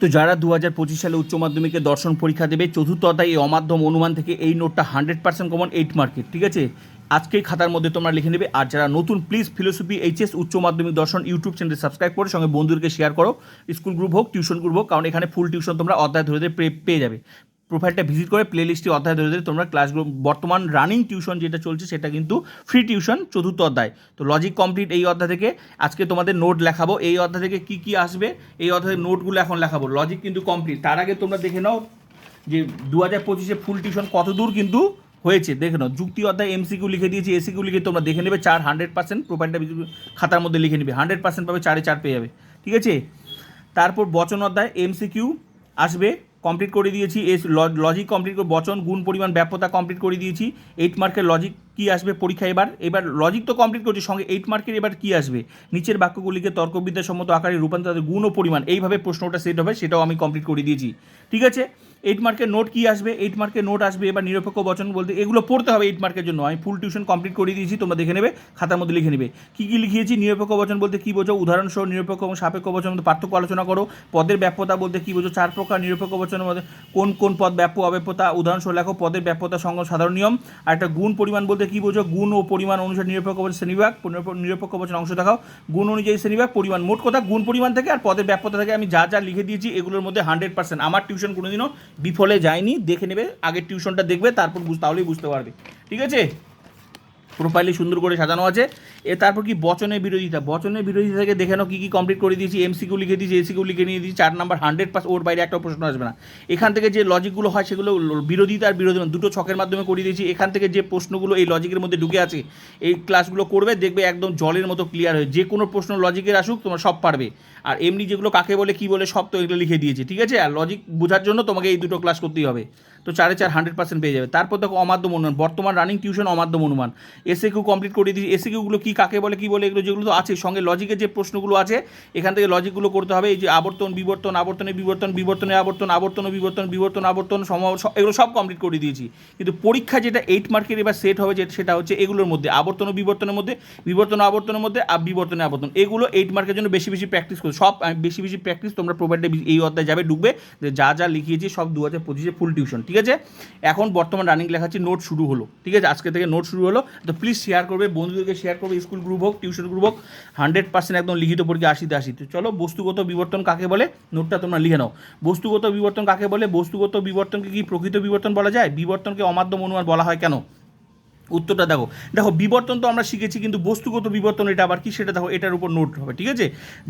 তো যারা দু হাজার পঁচিশ সালে উচ্চ মাধ্যমিকে দর্শন পরীক্ষা দেবে, চতুর্থ অধ্যায় এই অমাধ্যম অনুমান থেকে এই নোটটা hundred percent common eight market ঠিক আছে? আজকেই খাতার মধ্যে তোমরা লিখে নেবে, আর যারা নতুন প্লিজ ফিলোসফি এইচএস উচ্চ মাধ্যমিক দর্শন ইউটিউব চ্যানেল সাবস্ক্রাইব করে, সঙ্গে বন্ধুদেরকে শেয়ার করো স্কুল গ্রুপ হোক টিউশন গ্রুপ হোক, কারণ এখানে ফুল টিউশন তোমরা অধ্যায় ধরে পেয়ে যাবে। প্রোফাইলটা ভিজিট করে প্লে লিস্টে অধ্যায় ধরে ধরে তোমরা ক্লাসগুলো বর্তমান রানিং টিউশন যেটা চলছে সেটা কিন্তু ফ্রি টিউশন চতুর্থ অধ্যায়। তো লজিক কমপ্লিট এই অধ্যায় থেকে আজকে তোমাদের নোট লেখাবো। এই অধ্যায় থেকে কি কি আসবে, এই অধ্যায়ের নোটগুলো এখন লেখাবো। লজিক কিন্তু কমপ্লিট তার আগে তোমরা দেখে নাও যে দু হাজার পঁচিশে ফুল টিউশন কত দূর কিন্তু হয়েছে। দেখে নাও, যুক্তি অধ্যায় এমসিকিউ লিখে দিয়েছি এসিকিউ লিখে তোমরা দেখে নেবে চার হান্ড্রেড পার্সেন্ট প্রোফাইলটা খাতার মধ্যে লিখে নেবে। হান্ড্রেড পার্সেন্ট পাবে, চারে চার পেয়ে যাবে। ঠিক আছে? তারপর বচন অধ্যায় এমসিকিউ আসবে। কমপ্লিট করে দিয়েছি, এস লজিক কমপ্লিট বচন, গুণ পরিমাণ, ব্যাপ্যতা কমপ্লিট করে দিয়েছি এইট মার্কের লজিক কি আসবে পরীক্ষা এবার? এবার লজিক তো কমপ্লিট করছি, সঙ্গে এইট মার্কের এবার কি আসবে? নিচের বাক্যগুলিকে তর্কবিদ্যাসম্মত আকারে রূপান্তর গুণ ও পরিমাণ, এইভাবে প্রশ্নটা সেট হবে, সেটাও আমি কমপ্লিট করে দিয়েছি। ঠিক আছে? এইট মার্কের নোট কি আসবে? এইট মার্কের নোট আসবে, এবার নিরপেক্ষ বচন বলতে, এগুলো পড়তে হবে এইট মার্কের জন্য। আমি ফুল টিউশন কমপ্লিট করে দিয়েছি, তোমরা দেখে নেবে, খাতার মধ্যে লিখে নেবে। কী কী লিখিয়েছি? নিরপেক্ষ বচন বলতে কী বোঝো? উদাহরণসহ নিরপেক্ষ এবং সাপেক্ষ বচন মধ্যে পার্থক্য আলোচনা করো। পদের ব্যাপ্যতা বলতে কী বোঝো? চার প্রকার নিরপেক্ষ বচনের মধ্যে কোন কোন পদ ব্যাপ্য, অব্যাপ্যতা? উদাহরণসহ লেখো, পদের ব্যাপ্যতা সঙ্গ সাধারণ নিয়ম। আর একটা গুণ পরিমাণ বলতে কী বোঝো? গুণ ও পরিমাণ অনুসারে নিরপেক্ষ বচন শ্রেণীবিভাগ নিরপেক্ষ- বচন অংশ দেখাও। গুণ অনুযায়ী শ্রেণীবিভাগ, পরিমাণ মোট কথা, গুণ পরিমাণ থেকে আর পদের ব্যাপ্যতা থেকে আমি যা যা লিখে দিয়েছি, এগুলোর মধ্যে হান্ড্রেড পার্সেন্ট আমার টিউশন কোনোদিনও বিফলে যায়নি দেখে নেবে আগে টিউশনটা দেখবে তারপর বুঝ- তাহলেই বুঝতে পারবে। ঠিক আছে? প্রোফাইলে সুন্দর করে সাজানো আছে। এ তারপর কি বচনের বিরোধিতা? বচনের বিরোধিতা থেকে দেখে নাও কী কী কমপ্লিট করে দিয়েছি। এমসিকিউ লিখে দিয়েছি এসিকিউ লিখে নিয়ে দিয়েছি, চার নাম্বার হান্ড্রেড পাস ওর বাইরে একটা প্রশ্ন আসবে না। এখান থেকে যে লজিকগুলো হয় সেগুলো বিরোধিতা আর বিরোধী দুটো ছকের মাধ্যমে করে দিয়েছি। এখান থেকে যে প্রশ্নগুলো এই লজিকের মধ্যে ঢুকে আছে, এই ক্লাসগুলো করবে, দেখবে একদম জলের মতো ক্লিয়ার হয়ে যে কোনো প্রশ্ন লজিকের আসুক, তোমার সব পারবে। আর এমনি যেগুলো কাকে বলে, কি বলে, সব তো এগুলো লিখে দিয়েছি, ঠিক আছে? আর লজিক বোঝার জন্য তোমাকে এই দুটো ক্লাস করতেই হবে। তো চারে চার হান্ড্রেড পার্সেন্ট পেয়ে যাবে। তারপর দেখো অমাধ্যম অনুমান, বর্তমান রানিং টিউশন অমাধ্যম অনুমান। এসে কিউ কমপ্লিট করে দিয়েছি। এসে কিউগুলো কী, কাকে বলে, কী বলে, এগুলো যেগুলো তো আছে সঙ্গে লজিকের যে প্রশ্নগুলো আছে, এখান থেকে লজিকগুলো করতে হবে। এই যে আবর্তন, বিবর্তন, আবর্তনে বিবর্তন, বিবর্তনে আবর্তন আবর্তন বিবর্তন বিবর্তন, আবর্তন, সম এগুলো সব কমপ্লিট করে দিয়েছি। কিন্তু পরীক্ষা যেটা এইট মার্কের এবার সেট হবে যেটা সেটা হচ্ছে এগুলোর মধ্যে। আবর্তন বিবর্তনের মধ্যে, বিবর্তন আবর্তনের মধ্যে, আর বিবর্তনে আবর্তন। এগুলো এইট মার্কের জন্য বেশি বেশি প্র্যাকটিস করো। সব বেশি বেশি প্র্যাকটিস তোমরা প্রোভাইডে এই অধ্যায় যাবে যে যা যা লিখিয়েছি সব দু হাজার পঁচিশে ফুল টিউশন ঠিক আছে? এখন বর্তমান রানিং লেখা লেখাচ্ছি নোট শুরু হলো। ঠিক আছে? আজকে থেকে নোট শুরু হলো। তো প্লিজ শেয়ার করবে, বন্ধুদেরকে শেয়ার করবে স্কুল গ্রুপ হোক টিউশন গ্রুপ হোক হান্ড্রেড পার্সেন্ট একদম লিখিত পরীক্ষা আসিতে তো চলো, বস্তুগত বিবর্তন কাকে বলে? নোটটা তোমরা লিখে নাও। বস্তুগত বিবর্তন কাকে বলে? বস্তুগত বিবর্তনকে কি প্রকৃত বিবর্তন বলা যায়? বিবর্তনকে অমাধ্যম অনুমান বলা হয় কেন? উত্তরটা দেখো। দেখো, বিবর্তন তো আমরা শিখেছি, কিন্তু বস্তুগত বিবর্তন এটা আবার কি? সেটা দেখো, এটার উপর নোট হবে, ঠিক আছে?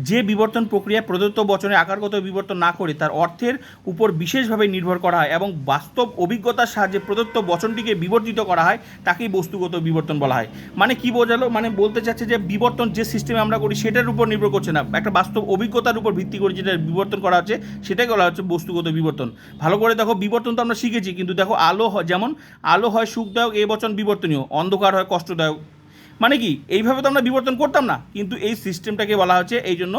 যে বিবর্তন প্রক্রিয়া প্রদত্ত বচনে আকারগত বিবর্তন না করে, তার অর্থের উপর বিশেষভাবে নির্ভর করা হয় এবং বাস্তব অভিজ্ঞতার সাহায্যে প্রদত্ত বচনটিকে বিবর্তিত করা হয়, তাকেই বস্তুগত বিবর্তন বলা হয়। মানে কি বোঝালো? মানে বলতে চাচ্ছে যে বিবর্তন যে সিস্টেমে আমরা করি, সেটার উপর নির্ভর করছে না। একটা বাস্তব অভিজ্ঞতার উপর ভিত্তি করে যেটা বিবর্তন করা হচ্ছে সেটাই বলা হচ্ছে বস্তুগত বিবর্তন। ভালো করে দেখো, বিবর্তন তো আমরা শিখেছি, কিন্তু দেখো, আলো যেমন, আলো হয় সুখদায়ক এ বচন বিবর্তনীয় অন্ধকার হয়, কষ্টদায়ক। মানে কি? এইভাবে তো আমরা বিবর্তন করতাম না। কিন্তু এই সিস্টেমটাকে বলা হচ্ছে এই জন্য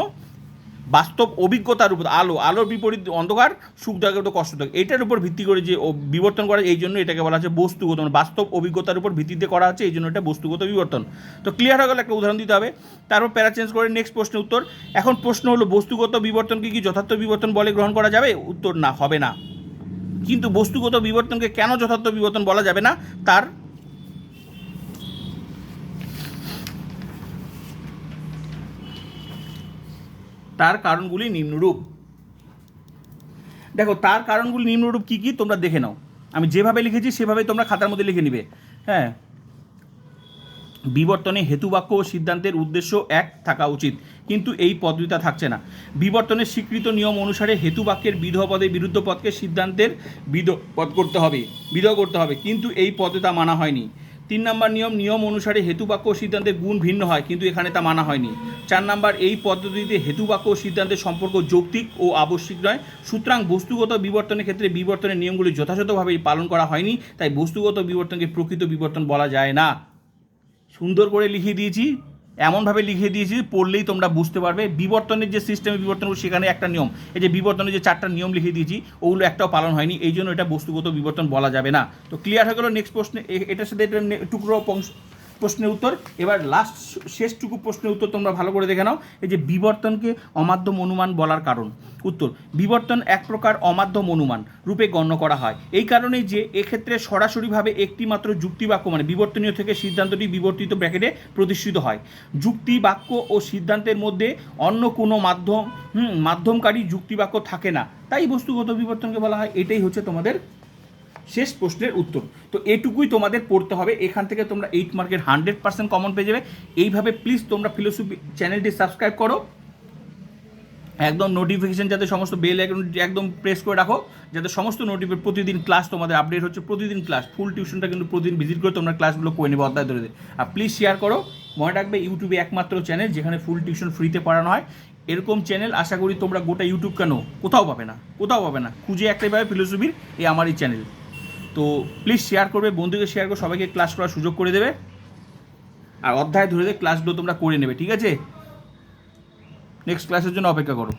বাস্তব অভিজ্ঞতার উপর, আলো। আলোর বিপরীত, অন্ধকার, সুখদায়ক তো কষ্টদায়ক। এটার উপর ভিত্তি করে যে বিবর্তন করা, এই জন্য এটাকে বলা হচ্ছে বস্তুগত। মানে বাস্তব অভিজ্ঞতার উপর ভিত্তিতে করা হচ্ছে, এই জন্য এটা বস্তুগত বিবর্তন। তো ক্লিয়ার হয়ে গেলে একটা উদাহরণ দিতে হবে। তারপর প্যারা চেঞ্জ করে নেক্সট প্রশ্নের উত্তর। এখন প্রশ্ন হলো, বস্তুগত বিবর্তনকে কি যথার্থ বিবর্তন বলে গ্রহণ করা যাবে? উত্তর না, হবে না। কিন্তু বস্তুগত বিবর্তনকে কেন যথার্থ বিবর্তন বলা যাবে না? তার তার কারণগুলি নিম্নরূপ। দেখো, তার কারণগুলি নিম্নরূপ কী কী? তোমরা দেখে নাও। আমি যেভাবে লিখেছি, সেভাবেই তোমরা খাতার মধ্যে লিখে নিবে। হ্যাঁ? বিবর্তনে হেতুবাক্য ও সিদ্ধান্তের উদ্দেশ্য এক, থাকা উচিত। কিন্তু এই পদ্ধতিটা থাকছে না। বিবর্তনের স্বীকৃত নিয়ম অনুসারে হেতুবাক্যের বিধ পদে বিরুদ্ধ পদকে সিদ্ধান্তের বিধ পদ করতে হবে। বিধ করতে হবে। কিন্তু এই পদ্ধতিটা মানা হয়নি। তিন নম্বর নিয়ম নিয়ম অনুসারে হেতুবাক্য ও সিদ্ধান্তের গুণ ভিন্ন হয়, কিন্তু এখানে তা মানা হয়নি। চার নম্বর, এই পদ্ধতিতে হেতুবাক্য ও সিদ্ধান্তের সম্পর্ক যৌক্তিক ও আবশ্যিক নয়। সুতরাং বস্তুগত বিবর্তনের ক্ষেত্রে বিবর্তনের নিয়মগুলি যথাযথভাবে পালন করা হয়নি, তাই বস্তুগত বিবর্তনকে প্রকৃত বিবর্তন বলা যায় না। সুন্দর করে লিখিয়ে দিয়েছি। এমনভাবে লিখে দিয়েছি, পড়লেই তোমরা বুঝতে পারবে। বিবর্তনের যে সিস্টেমে বিবর্তন সেখানে একটা নিয়ম। এই যে বিবর্তনের যে চারটা নিয়ম লিখে দিয়েছি, ওগুলো একটাও পালন হয়নি। এই জন্য এটা বস্তুগত বিবর্তন বলা যাবে না। তো ক্লিয়ার হয়ে গেল নেক্সট প্রশ্নে এটার সাথে এটা টুকরো প্রশ্নের উত্তর। এবার লাস্ট শেষটুকু প্রশ্নের উত্তর তোমরা ভালো করে দেখে নাও। এই যে বিবর্তনকে অমাধ্যম অনুমান বলার কারণ। উত্তর বিবর্তন এক প্রকার অমাধ্যম অনুমান রূপে গণ্য করা হয়। এই কারণেই যে এক্ষেত্রে সরাসরিভাবে একটি মাত্র যুক্তি বাক্য মানে বিবর্তনীয় থেকে সিদ্ধান্তটি বিবর্তিত ব্র্যাকেটে প্রতিষ্ঠিত হয়। যুক্তি বাক্য ও সিদ্ধান্তের মধ্যে অন্য কোনো মাধ্যম হুম, মাধ্যমকারী যুক্তি বাক্য থাকে না। তাই বস্তুগত বিবর্তনকে বলা হয়। এটাই হচ্ছে তোমাদের শেষ প্রশ্নের উত্তর। তো এটুকুই তোমাদের পড়তে হবে। এখান থেকে তোমরা এইট মার্কের হান্ড্রেড পার্সেন্ট কমন পেয়ে যাবে। এইভাবে প্লিজ তোমরা ফিলোসফি চ্যানেলটি সাবস্ক্রাইব করো। একদম নোটিফিকেশন যাতে সমস্ত বেল একদম প্রেস করে রাখো। যাতে সমস্ত নোটিফিকেশন প্রতিদিন ক্লাস তোমাদের আপডেট হচ্ছে। প্রতিদিন ক্লাস ফুল টিউশনটা কিন্তু প্রতিদিন ভিজিট করে তোমরা ক্লাসগুলো করে নেবে অধ্যায় ধরে। আর প্লিজ শেয়ার করো। মনে রাখবে ইউটিউবে একমাত্র চ্যানেল যেখানে ফুল টিউশন ফ্রিতে পড়ানো হয়। এরকম চ্যানেল আশা করি তোমরা গোটা ইউটিউব কেন? কোথাও পাবে না। কোথাও পাবে না। খুঁজে একটাই পাবে ফিলোসফির এই আমারই চ্যানেল তো প্লিজ শেয়ার করবে, বন্ধুকে শেয়ার করে, সবাইকে ক্লাস করার সুযোগ করে দেবে। আর অধ্যায় ধরে ধরে ক্লাসগুলো তোমরা করে নেবে, ঠিক আছে? নেক্সট ক্লাসের জন্য অপেক্ষা করো।